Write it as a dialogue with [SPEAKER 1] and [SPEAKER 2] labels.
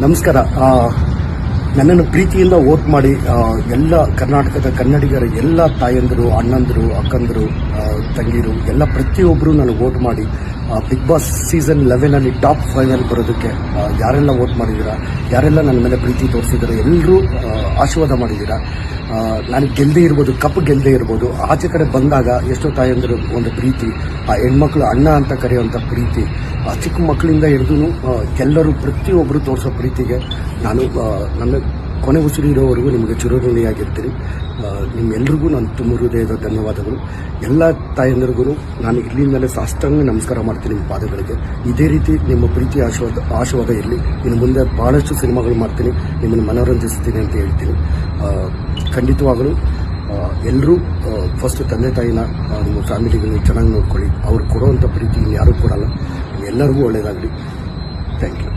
[SPEAKER 1] ನಮಸ್ಕಾರ. ನನ್ನನ್ನು ಪ್ರೀತಿಯಿಂದ ವೋಟ್ ಮಾಡಿ ಎಲ್ಲ ಕರ್ನಾಟಕದ ಕನ್ನಡಿಗರ ಎಲ್ಲ ತಾಯಂದರು, ಅಣ್ಣಂದರು, ಅಕ್ಕಂದರು ತಂಗಿರು, ಎಲ್ಲ ಪ್ರತಿಯೊಬ್ಬರು ನನಗೆ ವೋಟ್ ಮಾಡಿ ಬಿಗ್ ಬಾಸ್ ಸೀಸನ್ ಲೆವೆನಲ್ಲಿ ಟಾಪ್ ಫೈನಲ್ ಬರೋದಕ್ಕೆ ಯಾರೆಲ್ಲ ವೋಟ್ ಮಾಡಿದ್ದೀರಾ, ಯಾರೆಲ್ಲ ನನ್ನ ಮೇಲೆ ಪ್ರೀತಿ ತೋರಿಸಿದ್ದಾರೆ, ಎಲ್ಲರೂ ಆಶೀರ್ವಾದ ಮಾಡಿದ್ದೀರಾ. ನಾನು ಗೆಲ್ಲದೆ ಇರ್ಬೋದು, ಕಪ್ ಗೆಲ್ಲದೆ ಇರ್ಬೋದು, ಆಚೆ ಕಡೆ ಬಂದಾಗ ಎಷ್ಟೋ ತಾಯಂದಿರು ಒಂದು ಪ್ರೀತಿ, ಆ ಹೆಣ್ಮಕ್ಳು ಅಣ್ಣ ಅಂತ ಕರೆಯುವಂಥ ಪ್ರೀತಿ, ಆ ಚಿಕ್ಕ ಮಕ್ಕಳಿಂದ ಹಿಡಿದು ಎಲ್ಲರೂ ಪ್ರತಿಯೊಬ್ಬರು ತೋರಿಸೋ ಪ್ರೀತಿಗೆ ನಾನು ನನ್ನ ಕೊನೆ ಉಸಿರು ಇರೋವರೆಗೂ ನಿಮಗೆ ಚಿರಋಣಿಯಾಗಿರ್ತೀನಿ ನಿಮ್ಮೆಲ್ರಿಗೂ ನಾನು ತುಂಬ ಹೃದಯದ ಧನ್ಯವಾದಗಳು. ಎಲ್ಲ ತಾಯಂದಿರಿಗೂ ನಾನು ಇಲ್ಲಿಂದಲೇ ಸಾಷ್ಟಾಂಗ ನಮಸ್ಕಾರ ಮಾಡ್ತೀನಿ ನಿಮ್ಮ ಪಾದಗಳಿಗೆ. ಇದೇ ರೀತಿ ನಿಮ್ಮ ಪ್ರೀತಿ ಆಶೀರ್ವಾದ ಆಶೀರ್ವಾದ ಇರಲಿ ಇನ್ನು ಮುಂದೆ ಭಾಳಷ್ಟು ಸಿನಿಮಾಗಳು ಮಾಡ್ತೀನಿ, ನಿಮ್ಮನ್ನು ಮನೋರಂಜಿಸ್ತೀನಿ ಅಂತ ಹೇಳ್ತೀನಿ. ಖಂಡಿತವಾಗಲೂ ಎಲ್ಲರೂ ಫಸ್ಟ್ ತಂದೆ ತಾಯಿನ ನಿಮ್ಮ ಫ್ಯಾಮಿಲಿಗಳನ್ನ ಚೆನ್ನಾಗಿ ನೋಡ್ಕೊಳ್ಳಿ. ಅವ್ರು ಕೊಡುವಂಥ ಪ್ರೀತಿ ಯಾರೂ ಕೊಡಲ್ಲ. ಎಲ್ಲರಿಗೂ ಒಳ್ಳೆಯದಾಗಲಿ. Thank you